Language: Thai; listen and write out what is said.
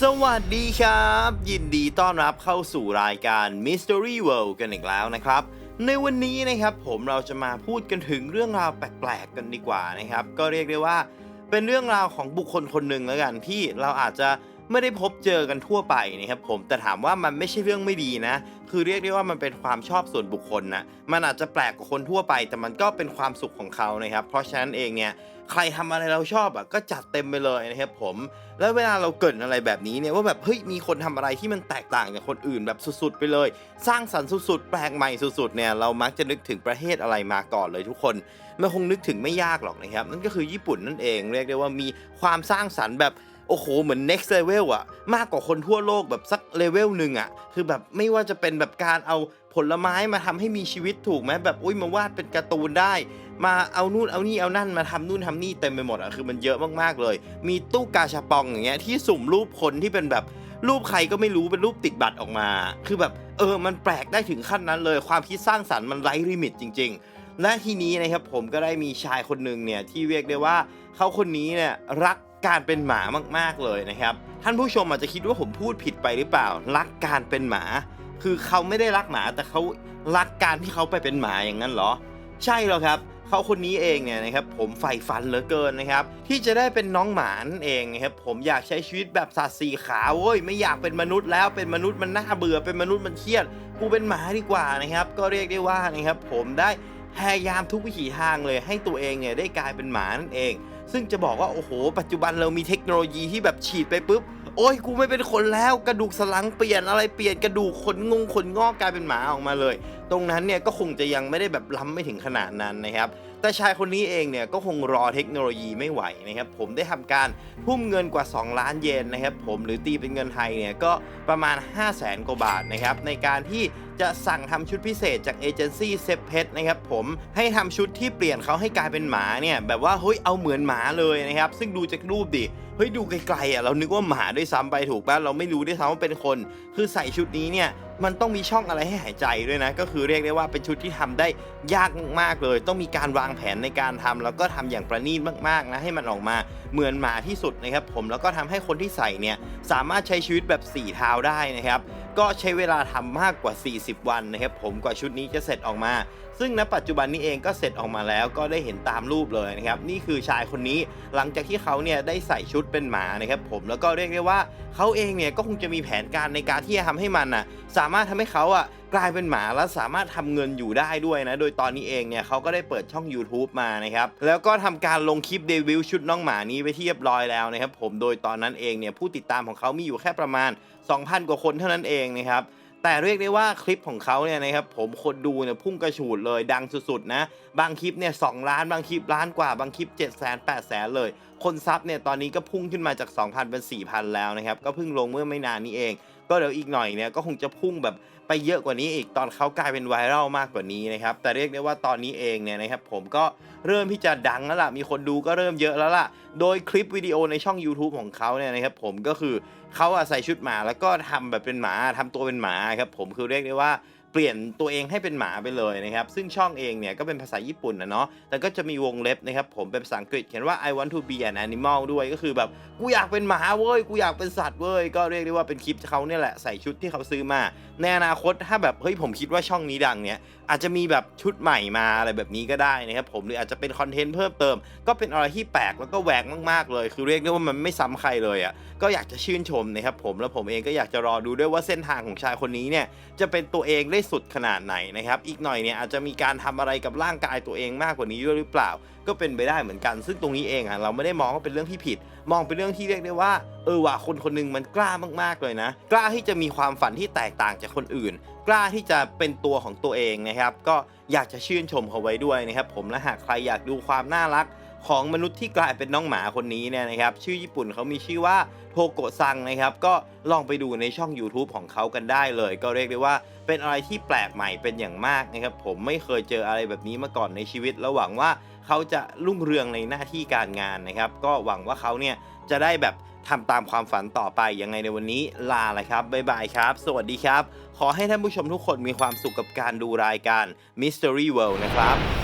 สวัสดีครับ ยินดีต้อนรับเข้าสู่รายการ Mystery World กันอีกแล้วนะครับ ในวันนี้นะครับผมเราจะมาพูดกันถึงเรื่องราวแปลกๆกันดีกว่านะครับ ก็เรียกได้ว่าเป็นเรื่องราวของบุคคลคนหนึ่งแล้วกันที่เราอาจจะ ไม่ได้พบเจอกันทั่วไปนะครับผมแต่ถามว่ามันไม่ใช่เรื่องไม่ดีนะ คือเรียกได้ว่ามันเป็นความชอบส่วนบุคคลนะมันอาจจะแปลกกว่าคนทั่วไป แต่มันก็เป็นความสุขของเขานะครับ เพราะฉะนั้นเองเนี่ยใครทำอะไรเราชอบอะก็จัดเต็มไปเลยนะครับผม แล้วเวลาเราเกิดอะไรแบบนี้เนี่ยว่าแบบเฮ้ยมีคนทำอะไรที่มันแตกต่างจากคนอื่นแบบสุดๆไปเลย สร้างสรรค์สุดๆแปลกใหม่สุดๆเนี่ยเรามักจะนึกถึงประเทศอะไรมาก่อนเลยทุกคนมันคงนึกถึงไม่ยากหรอกนะครับนั่นก็คือญี่ปุ่นนั่นเองเรียกได้ว่ามีความสร้างสรรค์แบบ อ้โห เหมือน next level อะมากกว่าคนทั่วโลกแบบสักเลเวลหนึ่งอะคือแบบไม่ว่าจะเป็นแบบการเอาผลไม้มาทำให้มีชีวิตถูกไหมแบบอุ้ยมาวาดเป็นการ์ตูนได้ มาเอานู่นเอานี่เอานั่นมาทำนู่นทำนี่เต็มไปหมดอะคือมันเยอะมากๆเลย มีตู้กาชาปองอย่างเงี้ยที่สุ่มรูปคนที่เป็นแบบรูปใครก็ไม่รู้เป็นรูปติดบัตรออกมา คือแบบเออมันแปลกได้ถึงขั้นนั้นเลย ความคิดสร้างสรรค์มันไร้ลิมิตจริง ๆ และทีนี้นะครับผมก็ได้มีชายคนหนึ่งเนี่ยที่เรียกได้ว่าเขาคนนี้เนี่ยรัก การเป็นหมามากๆเลยนะครับ ท่านผู้ชมอาจจะคิดว่าผมพูดผิดไปหรือเปล่า รักการเป็นหมา คือเขาไม่ได้รักหมาแต่เขารักการที่เขาไปเป็นหมาอย่างนั้นเหรอ ใช่แล้วครับเขาคนนี้เองเนี่ยนะครับผมใฝ่ฝันเหลือเกินนะครับ ที่จะได้เป็นน้องหมานั่นเองนะครับผมอยากใช้ชีวิตแบบสัตว์สี่ขาเว้ยไม่อยากเป็นมนุษย์แล้วเป็นมนุษย์มันน่าเบื่อเป็นมนุษย์มันเครียดกูเป็นหมาดีกว่านะครับ ก็เรียกได้ว่านะครับผมได้พยายามทุกวิถีทางเลยให้ตัวเองเนี่ยได้กลายเป็นหมานั่นเอง ซึ่งจะบอกว่าโอ้โห ปัจจุบันเรามีเทคโนโลยีที่แบบฉีดไปปุ๊บโอ้ยกูไม่เป็นคนแล้วกระดูกสันหลังเปลี่ยนอะไรเปลี่ยนกระดูกขนงงขนงอกกลายเป็นหมาออกมาเลย ตรงนั้นเนี่ยก็คงจะยังไม่ได้แบบล้ำไม่ถึงขนาดนั้นนะครับ แต่ชายคนนี้เองเนี่ยก็คงรอเทคโนโลยีไม่ไหวนะครับ ผมได้ทำการทุ่มเงินกว่า 2 ล้านเยนนะครับ ผมหรือตีเป็นเงินไทยเนี่ยก็ประมาณ 5 0 0แสนกว่าบาทนะครับในการที่จะสั่งทำชุดพิเศษจากเอเจนซี่เซฟเพชนะครับผมให้ทำชุดที่เปลี่ยนเขาให้กลายเป็นหมาเนี่ยแบบว่าเฮ้ยเอาเหมือนหมาเลยนะครับซึ่งดูจากรูปดิเฮ้ยดูไกลๆอะเรานึกว่าหมาด้วยซ้ำไปถูกป่ะเราไม่รู้ด้วยซ้ำว่าเป็นคน คือใส่ชุดนี้เนี่ยมันต้องมีช่องอะไรให้หายใจด้วยนะ ก็คือเรียกได้ว่าเป็นชุดที่ทำได้ยากมากๆเลย ต้องมีการวางแผนในการทำแล้วก็ทำอย่างประณีตมากๆนะให้มันออกมาเหมือนหมาที่สุดนะครับผมแล้วก็ทำให้คนที่ใส่เนี่ยสามารถใช้ชีวิตแบบสี่เท้าได้นะครับก็ใช้เวลาทำมากกว่า 40 วันนะครับผมกว่าชุดนี้จะเสร็จออกมาซึ่งณปัจจุบันนี้เองก็เสร็จออกมาแล้วก็ได้เห็นตามรูปเลยนะครับนี่คือชายคนนี้หลังจากที่เขาเนี่ยได้ใส่ชุดเป็นหมานะครับผมแล้วก็เรียกได้ว่าเขาเองเนี่ยก็คงจะมีแผนการในการที่จะทำให้มันน่ะสามารถทำให้เขาอะกลายเป็นหมาแล้วสามารถทำเงินอยู่ได้ด้วยนะ โดยตอนนี้เองเนี่ยเขาก็ได้เปิดช่อง YouTube มานะครับ แล้วก็ทำการลงคลิปเดบิวต์ชุดน้องหมานี้ไปที่เรียบร้อยแล้วนะครับผม โดยตอนนั้นเองเนี่ยผู้ติดตามของเขามีอยู่แค่ประมาณ 2,000 กว่าคนเท่านั้นเองนะครับ แต่เรียกได้ว่าคลิปของเขาเนี่ยนะครับผมคนดูเนี่ยพุ่งกระฉูดเลยดังสุดๆนะ บางคลิปเนี่ยสล้านบางคลิปล้านกว่าบางคลิป7 0 0 0 0 0 8 0 0 0 0เลย คนซับเนี่ยตอนนี้ก็พุ่งขึ้นมาจาก 2,000 เป็น 4,000 แล้วนะครับ ก็เพิ่งลงเมื่อไม่นานนี้เอง ก็เดี๋ยวอีกหน่อยเนี่ยก็คงจะพุ่งแบบไปเยอะกว่านี้อีกตอนเขากลายเป็นไวรัลมากกว่านี้นะครับ แต่เรียกได้ว่าตอนนี้เองเนี่ยนะครับผมก็เริ่มที่จะดังแล้วล่ะ มีคนดูก็เริ่มเยอะแล้วล่ะ โดยคลิปวิดีโอในช่อง YouTube ของเขาเนี่ยนะครับผมก็คือเขาใส่ชุดหมาแล้วก็ทำแบบเป็นหมาทำตัวเป็นหมาครับผมคือเรียกได้ว่า เปลี่ยนตัวเองให้เป็นหมาไปเลยนะครับ ซึ่งช่องเองเนี่ยก็เป็นภาษาญี่ปุ่นนะเนาะ แต่ก็จะมีวงเล็บนะครับ ผมเป็นภาษาอังกฤษเขียนว่า I want to be an animal ด้วย ก็คือแบบ กูอยากเป็นหมาเว้ย กูอยากเป็นสัตว์เว้ย ก็เรียกได้ว่าเป็นคลิปเขาเนี่ยแหละใส่ชุดที่เขาซื้อมา ในอนาคตถ้าแบบ เฮ้ยผมคิดว่าช่องนี้ดังเนี่ย อาจจะมีแบบชุดใหม่มาอะไรแบบนี้ก็ได้นะครับผมหรืออาจจะเป็นคอนเทนต์เพิ่มเติม ก็เป็นอะไรที่แปลกแล้วก็แหวกมากๆเลย คือเรียกได้ว่ามันไม่ซ้ำใครเลยอะก็อยากจะชื่นชมนะครับผมแล้วผมเองก็อยากจะรอดูด้วยว่าเส้นทางของชายคนนี้เนี่ยจะเป็นตัวเองได้สุดขนาดไหนนะครับอีกหน่อยเนี่ยอาจจะมีการทำอะไรกับร่างกายตัวเองมากกว่านี้ด้วยหรือเปล่า ก็เป็นไปได้เหมือนกัน ซึ่งตรงนี้เองอะเราไม่ได้มองว่าเป็นเรื่องที่ผิดมองเป็นเรื่องที่เรียกได้ว่า เออว่ะคนคนหนึงมันกล้ามากๆเลยนะ กล้าที่จะมีความฝันที่แตกต่างจากคนอื่น กล้าที่จะเป็นตัวของตัวเองนะครับ ก็อยากจะชื่นชมเขาไว้ด้วยนะครับผมและหากใครอยากดูความน่ารัก ของมนุษย์ที่กลายเป็นน้องหมาคนนี้เนี่ยนะครับชื่อญี่ปุ่นเขามีชื่อว่าโทโกะซังนะครับก็ลองไปดูในช่อง YouTube ของเขากันได้เลย ก็เรียกได้ว่าเป็นอะไรที่แปลกใหม่เป็นอย่างมากนะครับผมไม่เคยเจออะไรแบบนี้มาก่อนในชีวิตแล้วหวังว่าเขาจะรุ่งเรืองในหน้าที่การงานนะครับ ก็หวังว่าเขาเนี่ยจะได้แบบทำตามความฝันต่อไปยังไงในวันนี้ลาเลยครับบ๊ายบายครับ สวัสดีครับ ขอให้ท่านผู้ชมทุกคนมีความสุขกับการดูรายการ Mystery World นะครับ